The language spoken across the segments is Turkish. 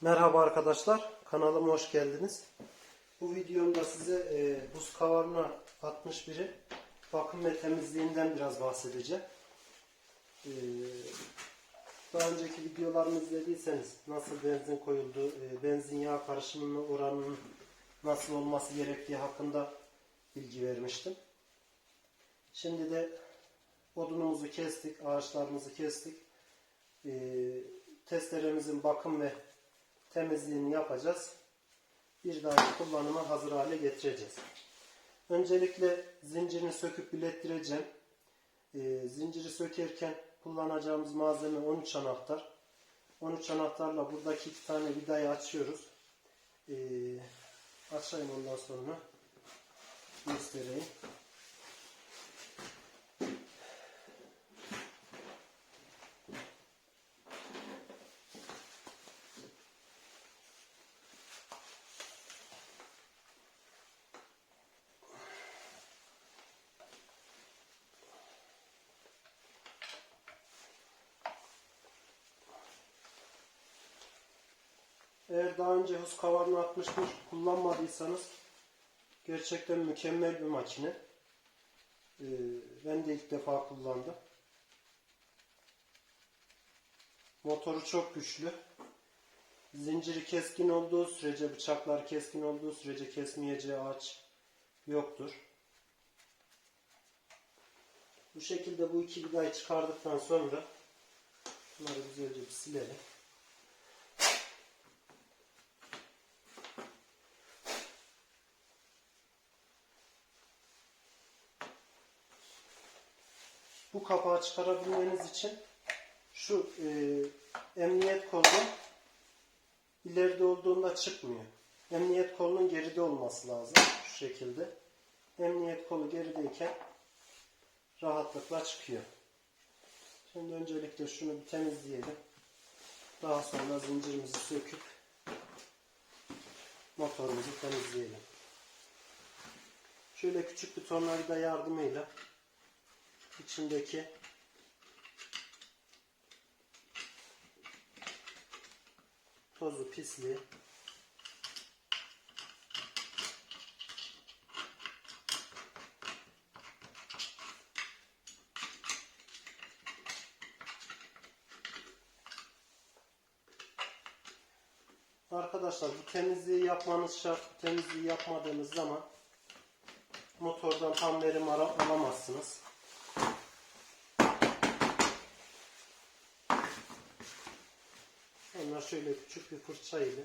Merhaba arkadaşlar, kanalıma hoş geldiniz. Bu videomda size e, buz kavarına 61'i bakım ve temizliğinden biraz bahsedeceğim. E, daha önceki videolarımı izlediyseniz nasıl benzin koyuldu, e, benzin yağ karışımının oranının nasıl olması gerektiği hakkında bilgi vermiştim. Şimdi de odunumuzu kestik, ağaçlarımızı kestik. E, testeremizin bakım ve temizliğini yapacağız. Bir dahaki kullanıma hazır hale getireceğiz. Öncelikle zincirini söküp bilettireceğim. Ee, zinciri sökerken kullanacağımız malzeme 13 anahtar. 13 anahtarla buradaki iki tane vidayı açıyoruz. Ee, açayım ondan sonra göstereyim. Eğer daha önce kavarını 61 kullanmadıysanız gerçekten mükemmel bir makine. Ee, ben de ilk defa kullandım. Motoru çok güçlü. Zinciri keskin olduğu sürece, bıçaklar keskin olduğu sürece kesmeyeceği ağaç yoktur. Bu şekilde bu iki vidayı çıkardıktan sonra bunları güzelce bir silelim. Kapağı çıkarabilmeniz için şu e, emniyet kolu ileride olduğunda çıkmıyor. Emniyet kolunun geride olması lazım. Şu şekilde. Emniyet kolu gerideyken rahatlıkla çıkıyor. Şimdi öncelikle şunu bir temizleyelim. Daha sonra zincirimizi söküp motorumuzu temizleyelim. Şöyle küçük bir tornavida yardımıyla içindeki tozu pisliği Arkadaşlar bu temizliği yapmanız şart. Temizliği yapmadığınız zaman motordan tam verim alamazsınız. Sonra şöyle küçük bir fırça ile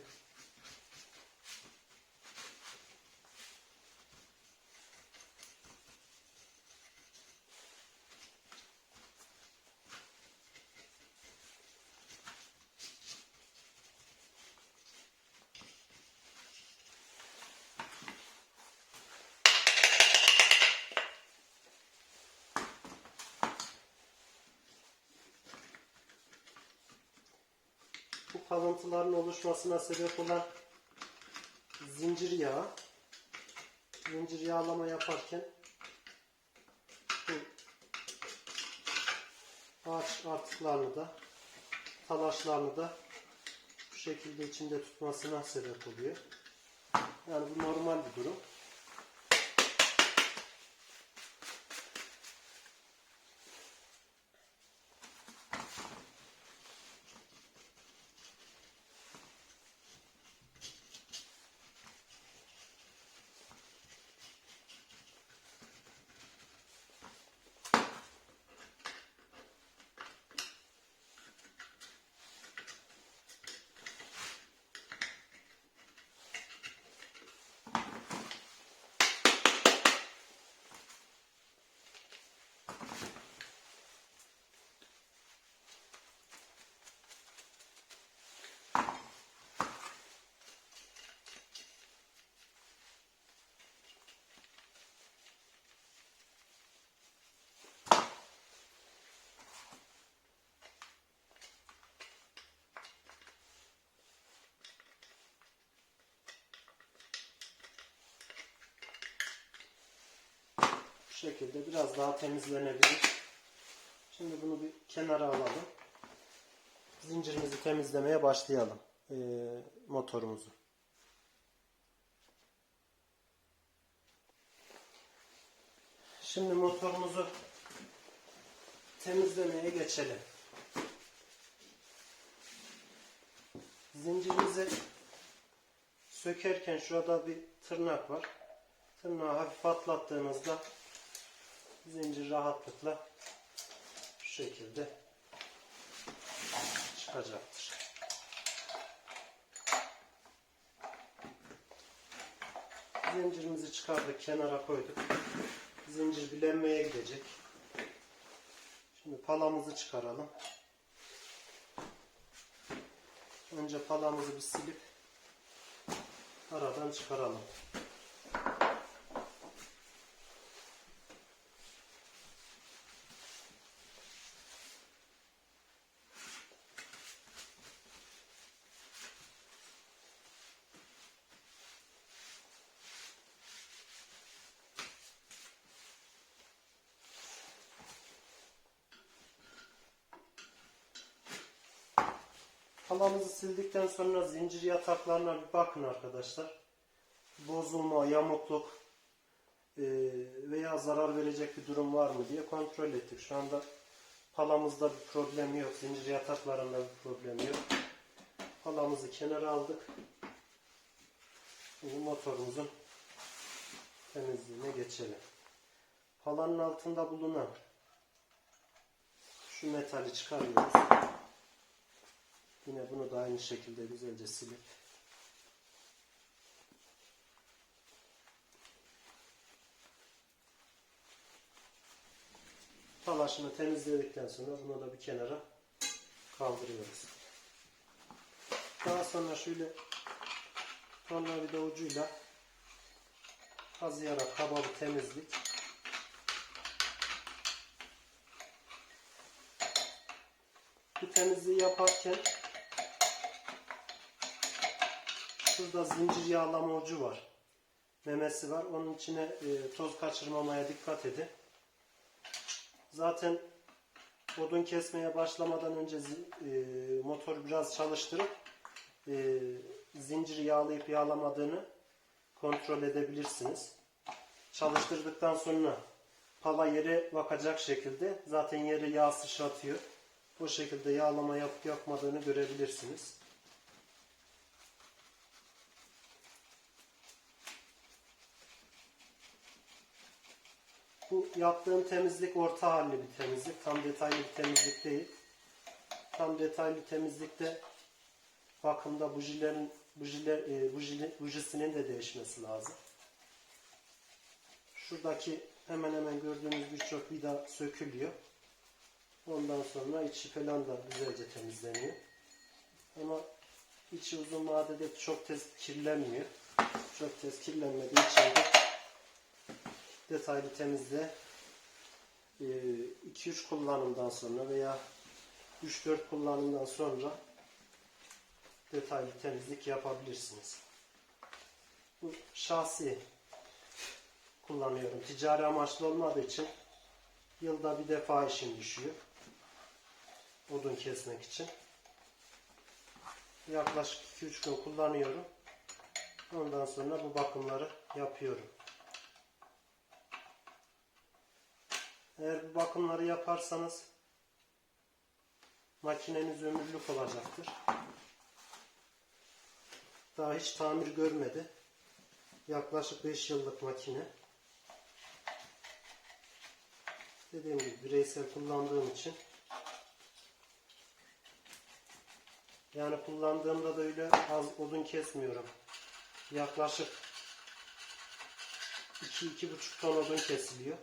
kalıntıların oluşmasına sebep olan zincir yağı. Zincir yağlama yaparken bu ağaç artıklarını da talaşlarını da bu şekilde içinde tutmasına sebep oluyor. Yani bu normal bir durum. Şekilde biraz daha temizlenebilir. Şimdi bunu bir kenara alalım. Zincirimizi temizlemeye başlayalım. e, motorumuzu. Şimdi motorumuzu temizlemeye geçelim. Zincirimizi sökerken şurada bir tırnak var. Tırnağı hafif atlattığınızda zincir rahatlıkla şu şekilde çıkacaktır. Zincirimizi çıkardık, kenara koyduk. Zincir bilenmeye gidecek. Şimdi palamızı çıkaralım. Önce palamızı bir silip aradan çıkaralım. Palamızı sildikten sonra zincir yataklarına bir bakın arkadaşlar. Bozulma, yamukluk e, veya zarar verecek bir durum var mı diye kontrol ettik. Şu anda palamızda bir problem yok. Zincir yataklarında bir problem yok. Palamızı kenara aldık. Şimdi motorumuzun temizliğine geçelim. Palanın altında bulunan şu metali çıkarıyoruz. Yine bunu da aynı şekilde güzelce silip talaşını temizledikten sonra bunu da bir kenara kaldırıyoruz. Daha sonra şöyle tornavida ucuyla kazıyarak kaba bir temizlik bu temizliği yaparken şurada zincir yağlama ucu var. Memesi var. Onun içine e, toz kaçırmamaya dikkat edin. Zaten odun kesmeye başlamadan önce e, motoru biraz çalıştırıp e, zinciri yağlayıp yağlamadığını kontrol edebilirsiniz. Çalıştırdıktan sonra pala yere bakacak şekilde zaten yeri yağ sıçratıyor. Bu şekilde yağlama yapıp yapmadığını görebilirsiniz. Bu yaptığım temizlik orta halli bir temizlik. Tam detaylı bir temizlik değil. Tam detaylı temizlikte bakımda bujilerin bujiler, e, bujili- bujisinin de değişmesi lazım. Şuradaki hemen hemen gördüğünüz birçok vida sökülüyor. Ondan sonra içi falan da güzelce temizleniyor. Ama içi uzun vadede çok tez kirlenmiyor. Çok tez kirlenmediği için de detaylı temizliğe 2-3 kullanımdan sonra veya 3-4 kullanımdan sonra detaylı temizlik yapabilirsiniz. Bu şahsi kullanıyorum. Ticari amaçlı olmadığı için yılda bir defa işim düşüyor. Odun kesmek için. Yaklaşık 2-3 gün kullanıyorum. Ondan sonra bu bakımları yapıyorum. Eğer bu bakımları yaparsanız makineniz ömürlük olacaktır. Daha hiç tamir görmedi. Yaklaşık 5 yıllık makine. Dediğim gibi bireysel kullandığım için yani kullandığımda da öyle az odun kesmiyorum. Yaklaşık 2-2,5 ton odun kesiliyor.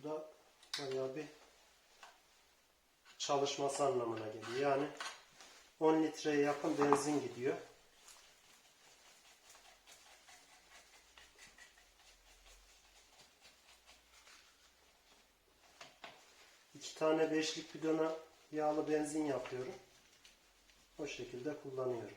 Bu da bayağı bir çalışması anlamına geliyor. Yani 10 litreye yakın benzin gidiyor. İki tane beşlik bidona yağlı benzin yapıyorum. O şekilde kullanıyorum.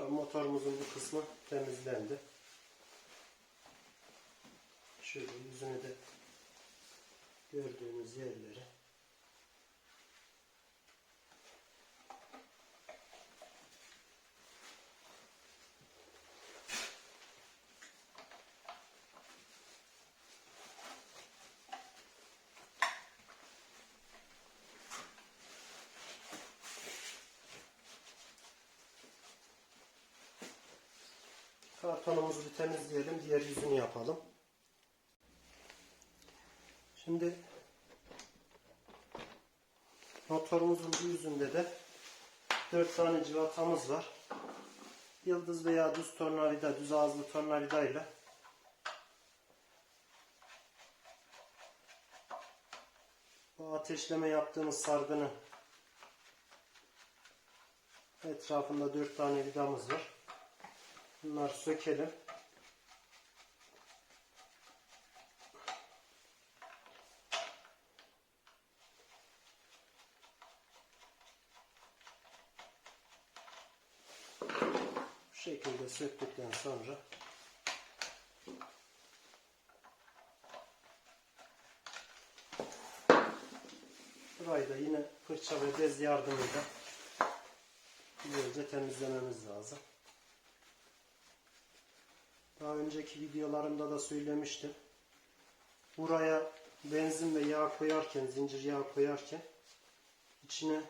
An motorumuzun bu kısmı temizlendi. Şöyle yüzünü de gördüğünüz yerleri Kartonumuzu bir temizleyelim. Diğer yüzünü yapalım. Şimdi motorumuzun bu yüzünde de 4 tane civatamız var. Yıldız veya düz tornavida, düz ağızlı tornavida ile bu ateşleme yaptığımız sargının etrafında 4 tane vidamız var. Bunları sökelim. Bu şekilde söktükten sonra burayı da yine fırça ve bez yardımıyla güzelce temizlememiz lazım. Daha önceki videolarımda da söylemiştim. Buraya benzin ve yağ koyarken, zincir yağ koyarken içine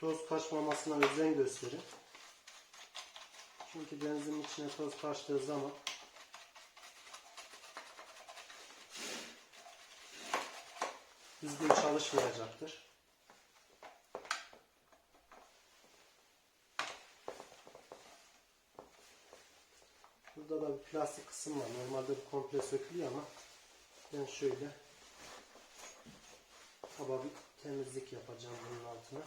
toz kaçmamasına özen gösterin. Çünkü benzinin içine toz kaçtığı zaman düzgün çalışmayacaktır. Burada da bir plastik kısım var. Normalde bu komple sökülüyor ama ben şöyle kaba bir temizlik yapacağım bunun altına.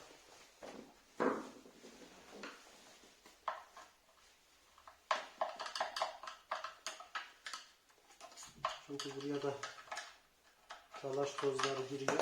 Çünkü buraya da talaş tozları giriyor.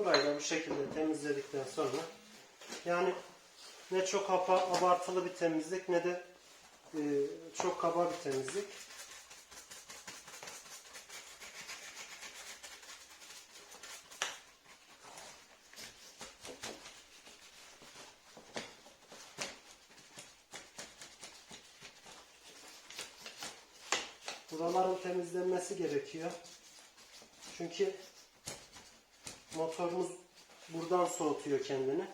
Burayı da bu şekilde temizledikten sonra yani ne çok abartılı bir temizlik ne de e, çok kaba bir temizlik. Buraların temizlenmesi gerekiyor. Çünkü motorumuz buradan soğutuyor kendini.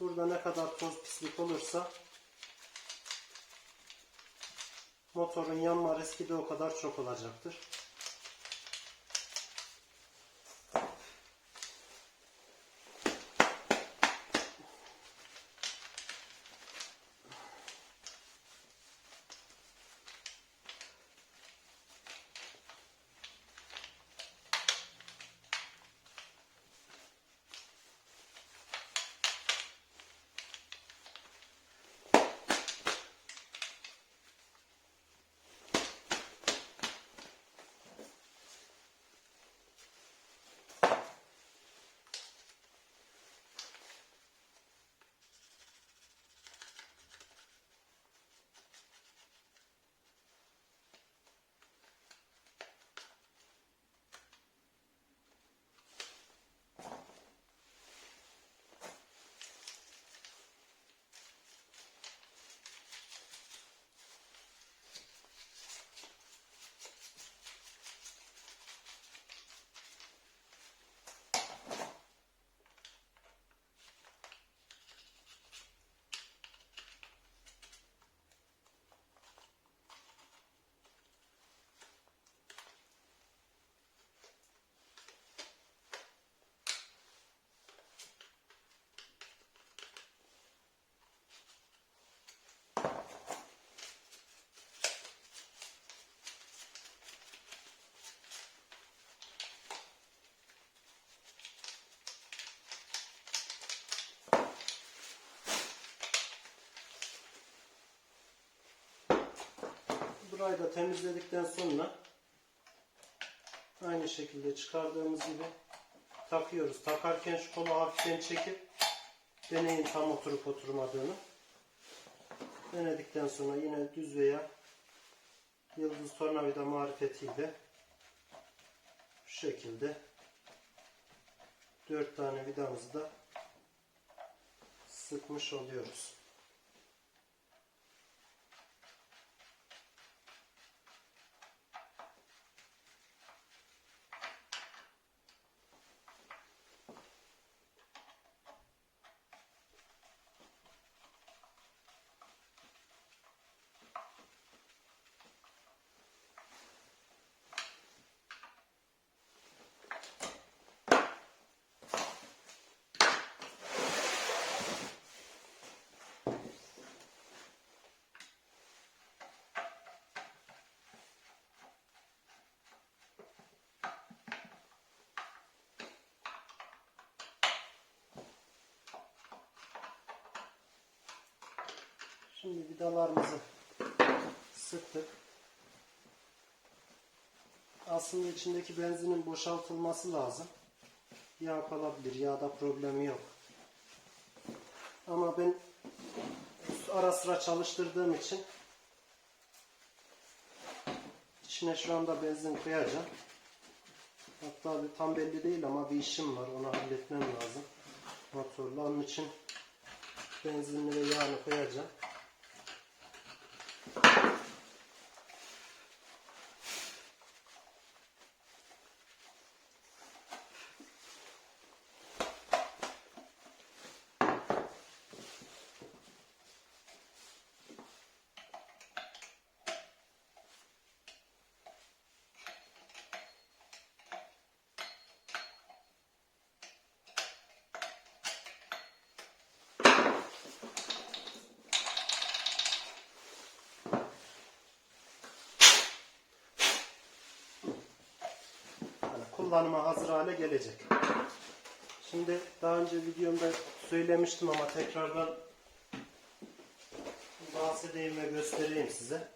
Burada ne kadar toz pislik olursa motorun yanma riski de o kadar çok olacaktır. Burayı da temizledikten sonra aynı şekilde çıkardığımız gibi takıyoruz. Takarken şu kolu hafiften çekip deneyin tam oturup oturmadığını. Denedikten sonra yine düz veya yıldız tornavida marifetiyle şu şekilde dört tane vidamızı da sıkmış oluyoruz. Şimdi vidalarımızı sıktık. Aslında içindeki benzinin boşaltılması lazım. Yağ kalabilir, yağda problemi yok. Ama ben ara sıra çalıştırdığım için içine şu anda benzin koyacağım. Hatta tam belli değil ama bir işim var. Onu halletmem lazım. Motorla. Onun için benzinli ve yağını koyacağım. Kullanıma hazır hale gelecek. Şimdi daha önce videomda söylemiştim ama tekrardan bahsedeyim ve göstereyim size.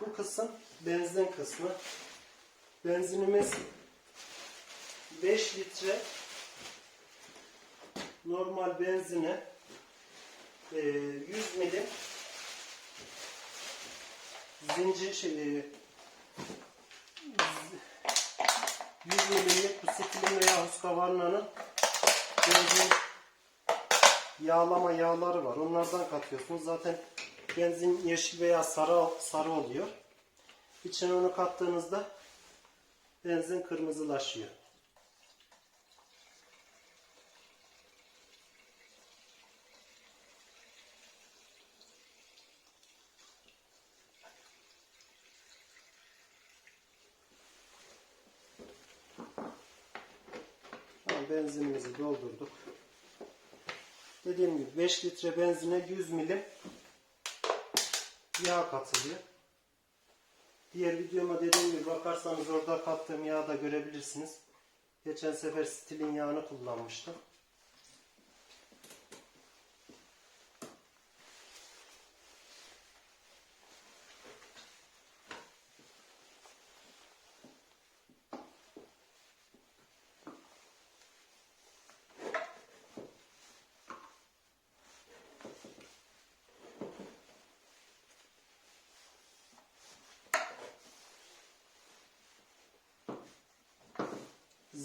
Bu kısım benzin kısmı. Benzinimiz 5 litre normal benzine e, 100 milim zincir şey, e, 100 milimlik pusiklin veya Husqvarna'nın benzin yağlama yağları var. Onlardan katıyorsunuz. Zaten benzin yeşil veya sarı sarı oluyor. İçine onu kattığınızda benzin kırmızılaşıyor. Tamam, benzinimizi doldurduk. Dediğim gibi 5 litre benzine 100 milim yağ katılıyor. Diğer videoma dediğim gibi bakarsanız orada kattığım yağı da görebilirsiniz. Geçen sefer stilin yağını kullanmıştım.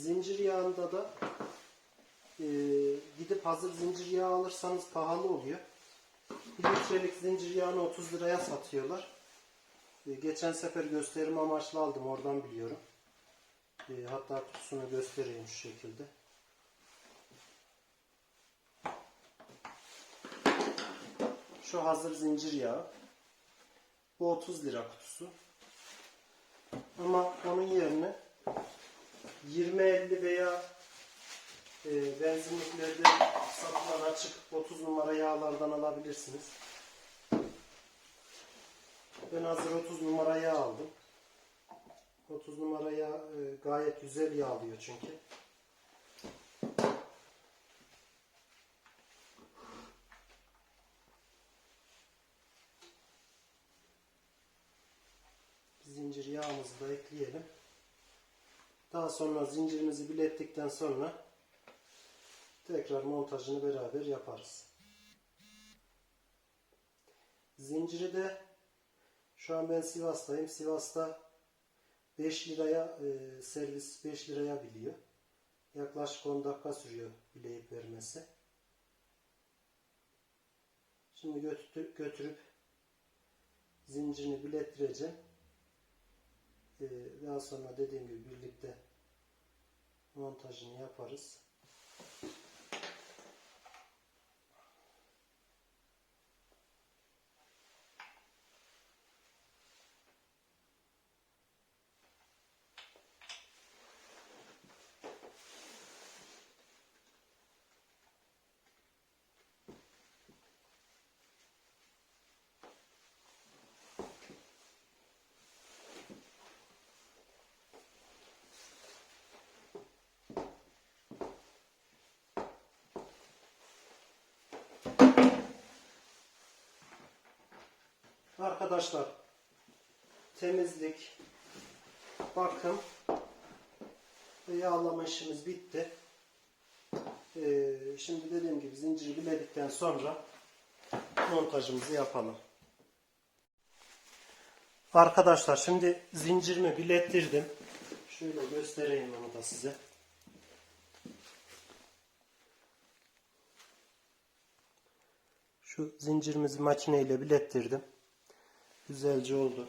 Zincir yağında da e, gidip hazır zincir yağı alırsanız pahalı oluyor. Bir litrelik zincir yağını 30 liraya satıyorlar. E, geçen sefer gösterim amaçlı aldım oradan biliyorum. E, hatta kutusunu göstereyim şu şekilde. Şu hazır zincir yağı. Bu 30 lira kutusu. Ama onun 20-50 veya e, benzinliklerde satılan açık 30 numara yağlardan alabilirsiniz. Ben hazır 30 numara yağ aldım. 30 numara yağ e, gayet güzel yağlıyor çünkü. Zincir yağımızı da ekleyelim. Daha sonra zincirimizi bilettikten sonra tekrar montajını beraber yaparız. Zinciri de şu an ben Sivas'tayım. Sivas'ta 5 liraya e, servis 5 liraya biliyor. Yaklaşık 10 dakika sürüyor bileyip vermesi. Şimdi götürüp, zincirini bilettireceğim. Ee, daha sonra dediğim gibi birlikte montajını yaparız. Arkadaşlar temizlik, bakım ve yağlama işimiz bitti. Ee, şimdi dediğim gibi zinciri biledikten sonra montajımızı yapalım. Arkadaşlar şimdi zincirimi bilettirdim. Şöyle göstereyim onu da size. Şu zincirimizi makineyle bilettirdim. Güzelce oldu.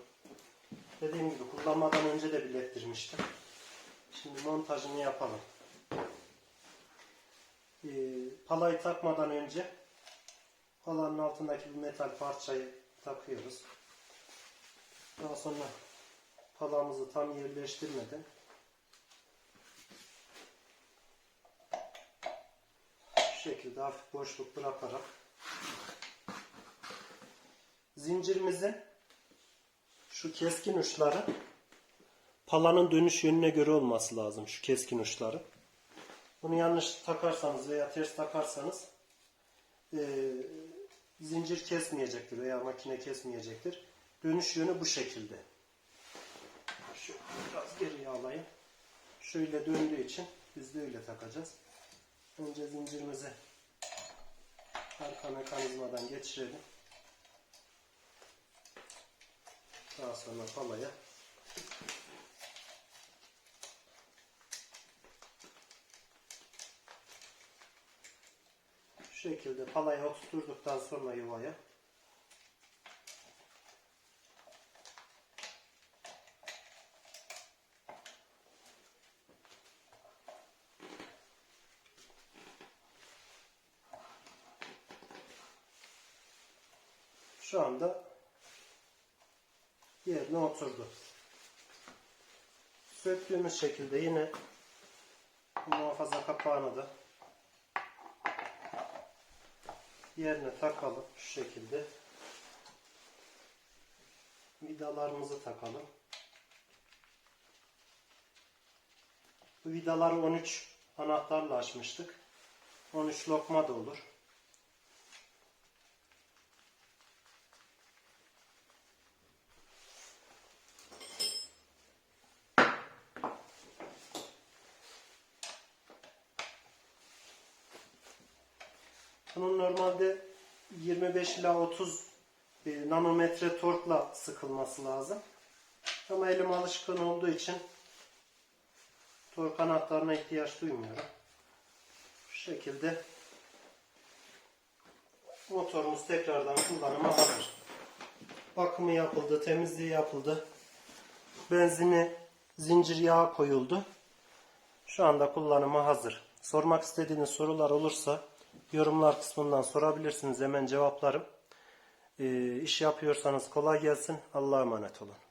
Dediğim gibi kullanmadan önce de bilettirmiştim. Şimdi montajını yapalım. Ee, palayı takmadan önce palanın altındaki bu metal parçayı takıyoruz. Daha sonra palamızı tam yerleştirmeden şu şekilde hafif boşluk bırakarak zincirimizin şu keskin uçları palanın dönüş yönüne göre olması lazım şu keskin uçları. Bunu yanlış takarsanız veya ters takarsanız e, zincir kesmeyecektir veya makine kesmeyecektir. Dönüş yönü bu şekilde. Şu biraz geriye alayım. Şöyle döndüğü için biz de öyle takacağız. Önce zincirimizi arka mekanizmadan geçirelim. Daha sonra palaya şu şekilde palaya oturturduktan sonra yuvaya şu anda yerine oturdu. Söktüğümüz şekilde yine muhafaza kapağını da yerine takalım şu şekilde. Vidalarımızı takalım. Bu vidaları 13 anahtarla açmıştık. 13 lokma da olur. Bunun normalde 25 ila 30 e, nanometre torkla sıkılması lazım. Ama elim alışkın olduğu için tork anahtarına ihtiyaç duymuyorum. Bu şekilde motorumuz tekrardan kullanıma hazır. Bakımı yapıldı, temizliği yapıldı. Benzini, zincir yağı koyuldu. Şu anda kullanıma hazır. Sormak istediğiniz sorular olursa yorumlar kısmından sorabilirsiniz. Hemen cevaplarım. Ee, iş yapıyorsanız kolay gelsin. Allah'a emanet olun.